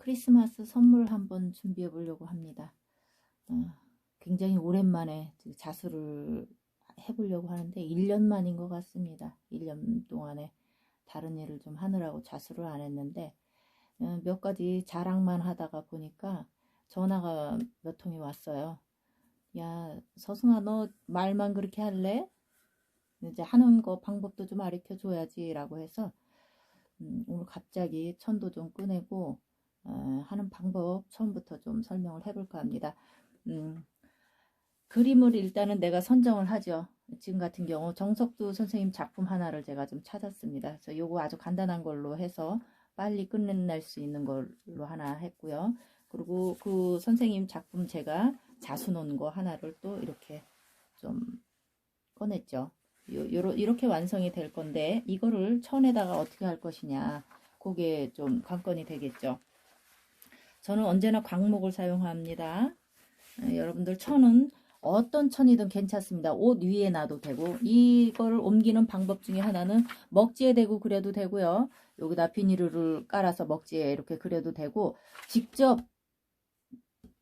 크리스마스 선물 한번 준비해 보려고 합니다. 어, 굉장히 오랜만에 자수를 해보려고 하는데 1년 만인 것 같습니다. 1년 동안에 다른 일을 좀 하느라고 자수를 안 했는데 어, 몇 가지 자랑만 하다가 보니까 전화가 몇 통이 왔어요. 야 서승아 너 말만 그렇게 할래? 이제 하는 거 방법도 좀 가르쳐 줘야지 라고 해서 음, 오늘 갑자기 천도 좀 꺼내고 어, 하는 방법 처음부터 좀 설명을 해볼까 합니다. 음, 그림을 일단은 내가 선정을 하죠. 지금 같은 경우 정석두 선생님 작품 하나를 제가 좀 찾았습니다. 그래서 요거 아주 간단한 걸로 해서 빨리 끝낼 수 있는 걸로 하나 했고요. 그리고 그 선생님 작품 제가 자수 놓은 거 하나를 또 이렇게 좀 꺼냈죠. 요, 요러, 이렇게 완성이 될 건데 이거를 천에다가 어떻게 할 것이냐 그게 좀 관건이 되겠죠. 저는 언제나 광목을 사용합니다. 어, 여러분들 천은 어떤 천이든 괜찮습니다. 옷 위에 놔도 되고 이거를 옮기는 방법 중에 하나는 먹지에 대고 그려도 되고요. 여기다 비닐을 깔아서 먹지에 이렇게 그려도 되고 직접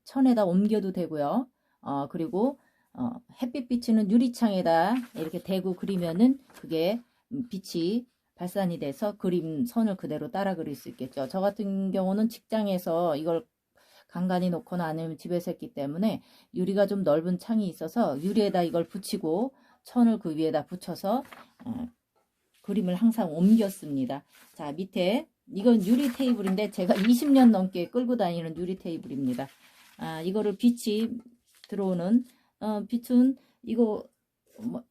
천에다 옮겨도 되고요. 어, 그리고 어, 햇빛 비치는 유리창에다 이렇게 대고 그리면은 그게 빛이 발산이 돼서 그림 선을 그대로 따라 그릴 수 있겠죠. 저 같은 경우는 직장에서 이걸 간간히 놓거나 아니면 집에서 했기 때문에 유리가 좀 넓은 창이 있어서 유리에다 이걸 붙이고 천을 그 위에다 붙여서 어, 그림을 항상 옮겼습니다. 자 밑에 이건 유리 테이블인데 제가 20년 넘게 끌고 다니는 유리 테이블입니다. 아, 이거를 빛이 들어오는 어, 빛은 이거 뭐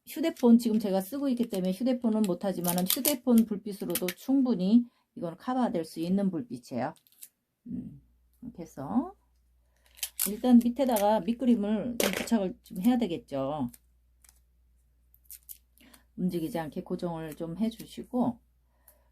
휴대폰 지금 제가 쓰고 있기 때문에 휴대폰은 못하지만 휴대폰 불빛으로도 충분히 이건 커버될 수 있는 불빛이에요. 음, 이렇게 해서 일단 밑에다가 밑그림을 좀 부착을 좀 해야 되겠죠. 움직이지 않게 고정을 좀 해주시고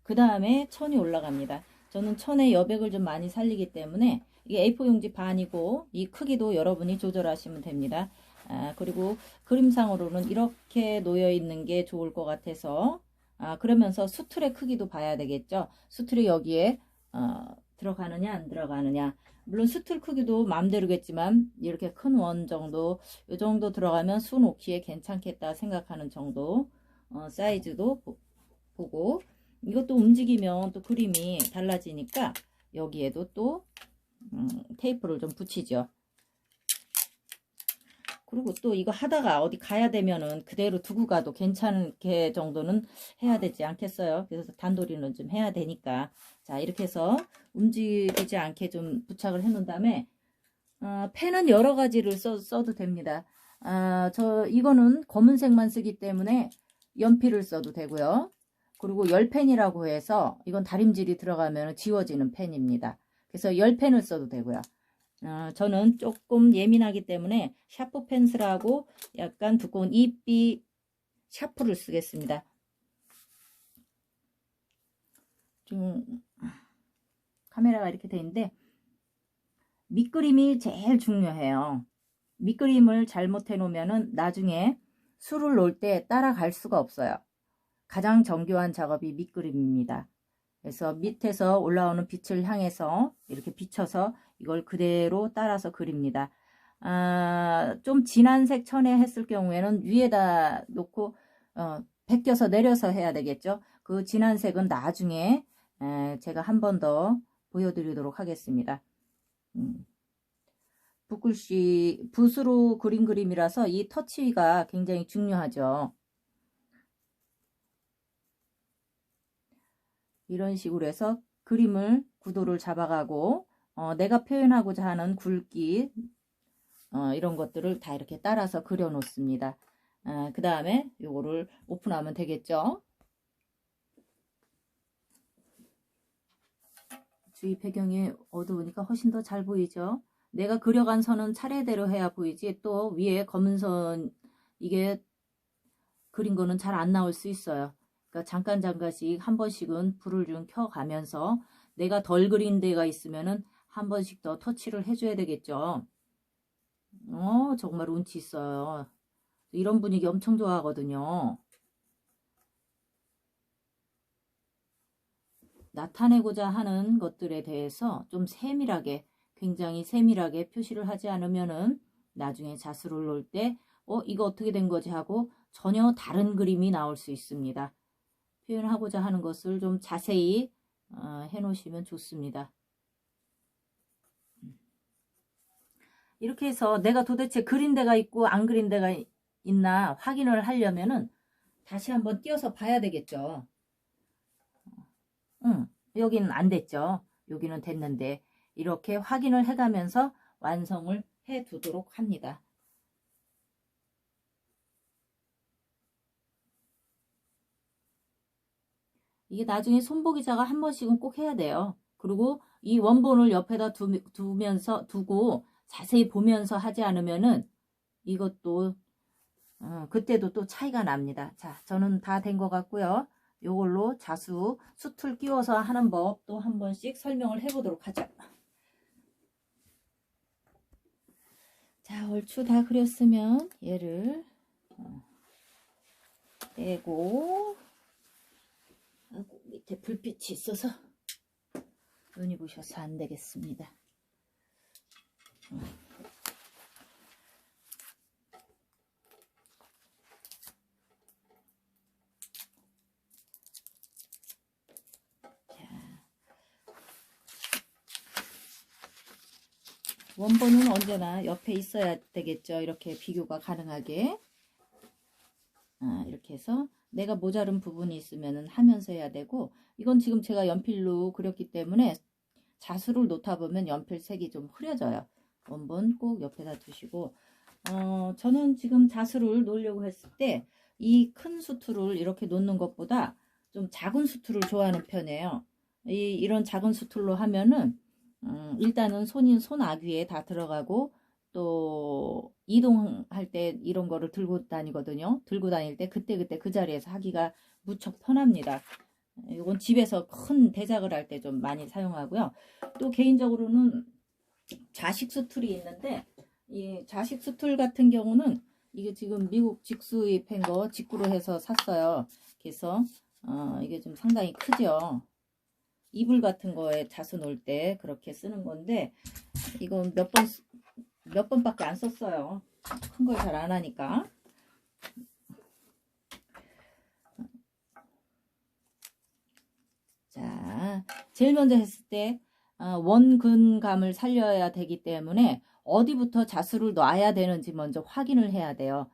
그 다음에 천이 올라갑니다. 저는 천의 여백을 좀 많이 살리기 때문에 이게 A4 용지 반이고 이 크기도 여러분이 조절하시면 됩니다. 아, 그리고 그림상으로는 이렇게 놓여 있는 게 좋을 것 같아서 아, 그러면서 수틀의 크기도 봐야 되겠죠. 수틀이 여기에 어, 들어가느냐 안 들어가느냐 물론 수틀 크기도 마음대로겠지만 이렇게 큰 원 정도 이 정도 들어가면 수 놓기에 괜찮겠다 생각하는 정도 어, 사이즈도 보, 보고 이것도 움직이면 또 그림이 달라지니까 여기에도 또 음, 테이프를 좀 붙이죠. 그리고 또 이거 하다가 어디 가야 되면은 그대로 두고 가도 괜찮게 정도는 해야 되지 않겠어요? 그래서 단도리는 좀 해야 되니까. 자, 이렇게 해서 움직이지 않게 좀 부착을 해 놓은 다음에, 어, 펜은 여러 가지를 써, 써도 됩니다. 아, 저, 이거는 검은색만 쓰기 때문에 연필을 써도 되고요. 그리고 열펜이라고 해서 이건 다림질이 들어가면 지워지는 펜입니다. 그래서 열펜을 써도 되고요. 어, 저는 조금 예민하기 때문에 샤프 펜슬하고 약간 두꺼운 이비 샤프를 쓰겠습니다. 지금 카메라가 이렇게 돼 있는데 밑그림이 제일 중요해요. 밑그림을 잘못해 놓으면 나중에 술을 놓을 때 따라갈 수가 없어요. 가장 정교한 작업이 밑그림입니다. 그래서 밑에서 올라오는 빛을 향해서 이렇게 비춰서 이걸 그대로 따라서 그립니다. 아, 좀 진한 색 천에 했을 경우에는 위에다 놓고 어, 벗겨서 내려서 해야 되겠죠. 그 진한 색은 나중에 에, 제가 한 번 더 보여드리도록 하겠습니다. 음. 붓글씨 붓으로 그린 그림이라서 이 터치가 굉장히 중요하죠. 이런 식으로 해서 그림을 구도를 잡아가고 어, 내가 표현하고자 하는 굵기 어, 이런 것들을 다 이렇게 따라서 그려 놓습니다. 어, 그 다음에 요거를 오픈하면 되겠죠. 주위 배경이 어두우니까 훨씬 더 잘 보이죠. 내가 그려간 선은 차례대로 해야 보이지 또 위에 검은 선 이게 그린 거는 잘 안 나올 수 있어요. 그러니까 잠깐 잠깐씩 한 번씩은 불을 좀 켜가면서 내가 덜 그린 데가 있으면은 한 번씩 더 터치를 해줘야 되겠죠. 어, 정말 운치 있어요. 이런 분위기 엄청 좋아하거든요. 나타내고자 하는 것들에 대해서 좀 세밀하게 굉장히 세밀하게 표시를 하지 않으면은 나중에 자수를 놓을 때 어, 이거 어떻게 된 거지 하고 전혀 다른 그림이 나올 수 있습니다. 표현하고자 하는 것을 좀 자세히 어, 해 놓으시면 좋습니다. 이렇게 해서 내가 도대체 그린 데가 있고 안 그린 데가 있나 확인을 하려면은 다시 한번 띄어서 봐야 되겠죠. 응, 여기는 안 됐죠. 여기는 됐는데 이렇게 확인을 해가면서 완성을 해 두도록 합니다. 이게 나중에 손보기자가 한 번씩은 꼭 해야 돼요. 그리고 이 원본을 옆에다 두, 두면서 두고 자세히 보면서 하지 않으면은 이것도 어, 그때도 또 차이가 납니다. 자, 저는 다 된 것 같고요. 요걸로 자수 수틀 끼워서 하는 법또한 번씩 설명을 해보도록 하죠. 자, 얼추 다 그렸으면 얘를 어, 아이고, 밑에 불빛이 있어서 눈이 부셔서 안 되겠습니다. 어. 원본은 언제나 옆에 있어야 되겠죠. 이렇게 비교가 가능하게. 아, 이렇게 해서 내가 모자른 부분이 있으면 하면서 해야 되고 이건 지금 제가 연필로 그렸기 때문에 자수를 놓다 보면 연필 색이 좀 흐려져요. 원본 꼭 옆에다 두시고 어, 저는 지금 자수를 놓으려고 했을 때 이 큰 수틀을 이렇게 놓는 것보다 좀 작은 수틀을 좋아하는 편이에요. 이, 이런 작은 수틀로 하면은 음, 일단은 손인 손아귀에 다 들어가고 또 이동할 때 이런 거를 들고 다니거든요. 들고 다닐 때 그때그때 그 자리에서 하기가 무척 편합니다. 이건 집에서 큰 대작을 할 때 좀 많이 사용하고요. 또 개인적으로는 자식 수툴이 있는데 이 자식 수툴 같은 경우는 이게 지금 미국 직수입한 거 직구로 해서 샀어요. 그래서 어, 이게 좀 상당히 크죠. 이불 같은 거에 자수 놓을 때 그렇게 쓰는 건데 이건 몇 번 몇 번밖에 안 썼어요. 큰 걸 잘 안 하니까. 자, 제일 먼저 했을 때 어, 원근감을 살려야 되기 때문에 어디부터 자수를 놔야 되는지 먼저 확인을 해야 돼요.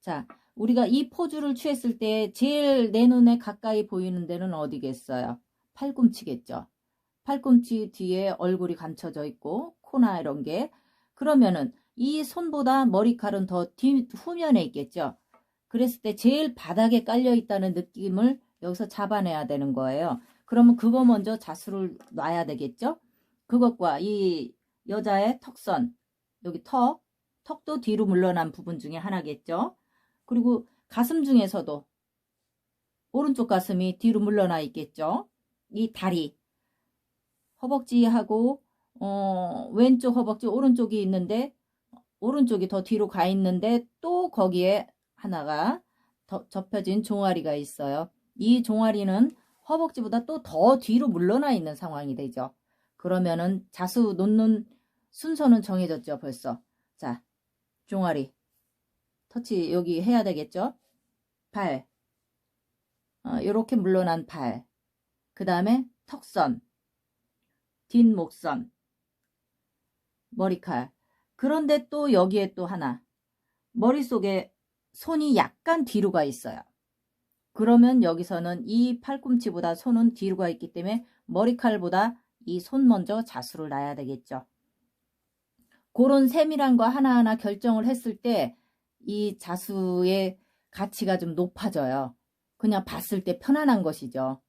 자, 우리가 이 포즈를 취했을 때 제일 내 눈에 가까이 보이는 데는 어디겠어요? 팔꿈치겠죠. 팔꿈치 뒤에 얼굴이 감춰져 있고 코나 이런 게 그러면은 이 손보다 머리칼은 더 뒤, 후면에 있겠죠. 그랬을 때 제일 바닥에 깔려 있다는 느낌을 여기서 잡아내야 되는 거예요. 그러면 그거 먼저 자수를 놔야 되겠죠. 그것과 이 여자의 턱선 여기 턱 턱도 뒤로 물러난 부분 중에 하나겠죠. 그리고 가슴 중에서도 오른쪽 가슴이 뒤로 물러나 있겠죠. 이 다리 허벅지하고 어, 왼쪽 허벅지 오른쪽이 있는데 오른쪽이 더 뒤로 가 있는데 또 거기에 하나가 더 접혀진 종아리가 있어요. 이 종아리는 허벅지보다 또 더 뒤로 물러나 있는 상황이 되죠. 그러면은 자수 놓는 순서는 정해졌죠, 벌써. 자, 종아리. 터치 여기 해야 되겠죠? 발. 어, 이렇게 물러난 발. 그 다음에 턱선, 뒷목선, 머리칼. 그런데 또 여기에 또 하나. 머릿속에 손이 약간 뒤로 가 있어요. 그러면 여기서는 이 팔꿈치보다 손은 뒤로 가 있기 때문에 머리칼보다 이 손 먼저 자수를 놔야 되겠죠. 그런 세밀한 거 하나하나 결정을 했을 때 이 자수의 가치가 좀 높아져요. 그냥 봤을 때 편안한 것이죠.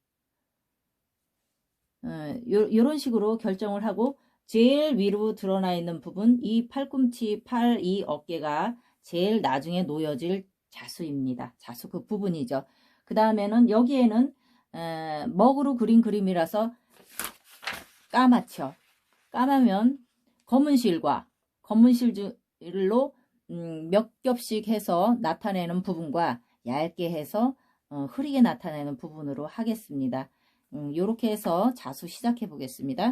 어, 요, 런 식으로 결정을 하고 제일 위로 드러나 있는 부분 이 팔꿈치, 팔, 이 어깨가 제일 나중에 놓여질 자수입니다. 자수 그 부분이죠. 그 다음에는 여기에는 에, 먹으로 그린 그림이라서 까맣죠. 까마면 검은 실과 검은 실로 음, 몇 겹씩 해서 나타내는 부분과 얇게 해서 어, 흐리게 나타내는 부분으로 하겠습니다. 이렇게 해서 자수 시작해 보겠습니다.